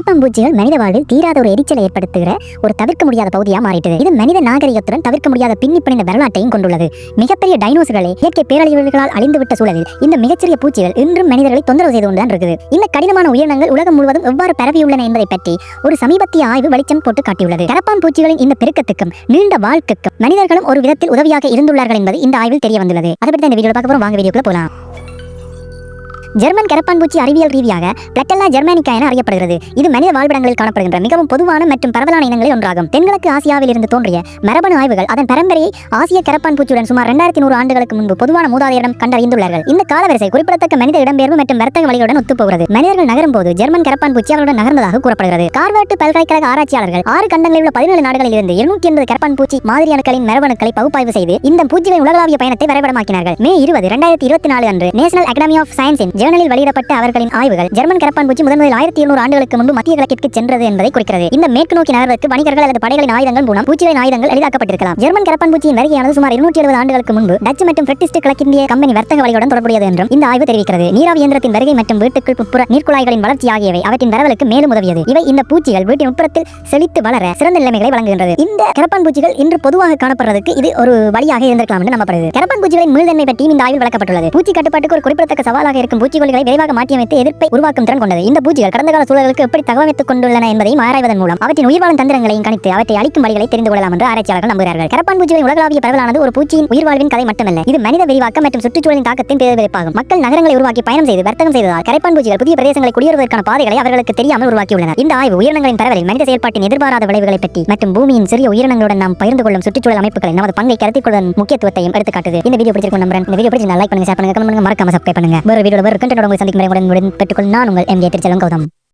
கரப்பாம்பூச்சிகள் மனித வாழ்வில் தீராத ஒரு எரிச்சலை ஏற்படுத்துகிற ஒரு தவிர்க்க முடியாத பகுதியாக மாறிட்டது. இது மனித நாகரிகத்துடன் தவிர்க்க முடியாத பின்னி பிணைந்த வரலாற்றையும் கொண்டுள்ளது. மிகப்பெரிய டைனோசர்களை இயற்கை பேரழிவுகளால் அழிந்துவிட்ட சூழலில் இந்த மிகச்சிறிய பூச்சிகள் இன்றும் மனிதர்களை தொந்தரவு செய்து கொண்டுதான் இருக்குது. இந்த கடினமான உயிரினங்கள் உலகம் முழுவதும் எவ்வாறு பரவியுள்ளன என்பதை பற்றி ஒரு சமீபத்திய ஆய்வு வெளிச்சம் போட்டு காட்டியுள்ளது. கரப்பான் பூச்சிகளின் இந்த பெருக்கத்துக்கும் நீண்ட வாழ்க்கைக்கும் மனிதர்களும் ஒரு விதத்தில் உதவியாக இருந்துள்ளார்கள் என்பது இந்த ஆய்வில் தெரிய வந்துள்ளது அதை பற்றி இந்த வீடியோ பார்க்க போறோம். வாங்க வீடியோக்குள்ள போலாம். ஜெர்மன் கரப்பான்பூச்சி அறிவியல் ரீதியாக பிளட்டெல்லா ஜெர்மானிக்கா என அறியப்படுகிறது. இது மனித வாழ்விடங்களில் காணப்படுகின்ற மிகவும் பொதுவான மற்றும் பரவலான இனங்களில் ஒன்றாகும். தென்கிழக்கு ஆசியாவில் இருந்து தோன்றிய மரபணு ஆய்வுகள் அதன் பரம்பரையை ஆசிய கரப்பான்பூச்சியுடன் சுமார் இரண்டாயிரத்தி நூறு ஆண்டுகளுக்கு முன்பு பொதுவான மூதாதையரிடம் கண்டறிந்துள்ளார்கள். இந்த காலவரிசை குறிப்பிடத்தக்க மனித இடம்பெயர்வு மற்றும் வர்த்தக வழிகளுடன் ஒத்துப்போகிறது. மனிதர்கள் நகரும் போது ஜெர்மன் கரப்பான்பூச்சி அவர்களுடன் நகர்ந்ததாக கூறப்படுகிறது. கார்வர்ட் பல்கலைக்கழக ஆராய்ச்சியாளர்கள் ஆறு கண்டங்களில் உள்ள பதினேழு நாடுகளில் இருந்து இருநூற்றி எண்பது கரப்பான்பூச்சி மாதிரி அணுக்களின் மரபணுக்களை பகுப்பாய்வு செய்து இந்த பூச்சிகளின் உலகளாவிய பயணத்தை வரைபடமாக்கினார்கள். மே இருபது இரண்டாயிரத்தி இருபத்தி நாலு அன்று நேஷனல் அகாடமி ஆஃப் சயின்ஸின் ஜேர்னலில் வெளியிடப்பட்ட அவர்களின் ஆய்வுகள் ஜெர்மன் கரப்பான்பூச்சி முதன் ஆயிரத்தி இருநூறு ஆண்டுகளுக்கு முன்பு மத்திய கிழக்கிற்கு சென்றது என்பதை குறிக்கிறது. இந்த மேற்கு நோக்கி நகர்வதற்கு வணிகர்கள் அல்லது படைகளின் ஆயுதங்கள் மூலம் பூச்சிகளின் ஆயுதங்கள் எளிதாக்கப்பட்டிருக்கலாம். ஜெர்மன் கரப்பான்பூச்சியின் வருகையானது சுமார் இருநூற்றி எழுபது ஆண்டுகளுக்கு முன்பு டச் மற்றும் பிரிட்டிஷ் கிழக்கிந்திய கம்பெனி வர்த்தக வழிகளுடன் தொடர்புடையது என்றும் இந்த ஆய்வு தெரிவிக்கிறது. நீராவி இயந்திரத்தின் வருகை மற்றும் வீட்டுக்குள் உட்புற நீர்க்குழாய்களின் வளர்ச்சி ஆகியவை அவற்றின் வரவலுக்கு மேலும் உதவியது. இவை இந்த பூச்சிகள் வீட்டின் உட்புறத்தில் செழித்து வளர சிறந்த நிலைமைகளை வழங்குகின்றது. இந்த கரப்பான் பூச்சிகள் இன்று பொதுவாக காணப்படுறதுக்கு இது ஒரு வழியாக இருந்திருக்கலாம் என்று நம்பப்படுது கரப்பான் பூச்சிகளின் மீள்தன்மை பற்றியும் இந்த ஆய்வில் விளக்கப்பட்டுள்ளது. பூச்சி கட்டுப்பாட்டுக்கு ஒரு குறிப்பிடத்தக்க சவாலாக இருக்கும் பூச்சிக்கொல்லிகளை விரைவாக மாற்றியமைத்து எதிர்ப்பை உருவாக்கும் திறன் கொண்டது. இந்த பூச்சிகள் கடந்த கால சூழல்களுக்கு எப்படி தகவமைத்துக் கொண்டுள்ளன என்பதையும் ஆராய்வதன் மூலம் அவற்றின் உயிர்வாழும் தந்திரங்களையும் கணித்து அவற்றை அழிக்கும் வழிகளை தெரிந்து கொள்ளலாம் என்று ஆராய்ச்சியாளர்கள் நம்புகிறார்கள். கரப்பான் பூச்சிகளின் உலகளாவிய பரவலானது ஒரு பூச்சியின் உயிர்வாழ்வின் கதை மட்டுமல்ல. இது மனித விரிவாக்கம் மற்றும் சுற்றுச்சூழலின் தாக்கத்தின் பிரதிபலிப்பாகும் மக்கள் நகரங்களை உருவாக்கி பயணம் செய்து வர்த்தகம் செய்ததால் கரைப்பான் பூச்சிகள் புதிய பிரதேசங்களை குடியேறுவதற்கான பாதைகளை அவர்களுக்கு தெரியாமல் உருவாக்கியுள்ளனர் இந்த ஆய்வு உயிரினங்களின் பரவலில் மனித செயல்பாட்டின் எதிர்பாராத விளைவுகளை பற்றி மற்றும் பூமியின் சிறிய உயிரினங்களுடன் நாம் பகிர்ந்து கொள்ளும் சுற்றுச்சூழல் அமைப்புகளை நமது பங்கை கருத்தில் கொள்வதன் முக்கியத்துவத்தையும் எடுத்துக்காட்டுது. இந்த வீடியோ பிடிச்சிருக்கும் நம்புறேன் இந்த வீடியோ பிடிச்சி லைக் பண்ணுங்க ஷேர் பண்ணுங்க கமெண்ட் பண்ணுங்க மறக்காம சப்ஸ்கிரைப் பண்ணுங்க. வேறு வீடியோ வேறு கண்டென்ட் உங்களை சந்திக்கும் வரை உடன் பெற்றுக்கொள். நான் உங்கள் எம்ஏ ஜே திருச்செல்வம் கௌதம்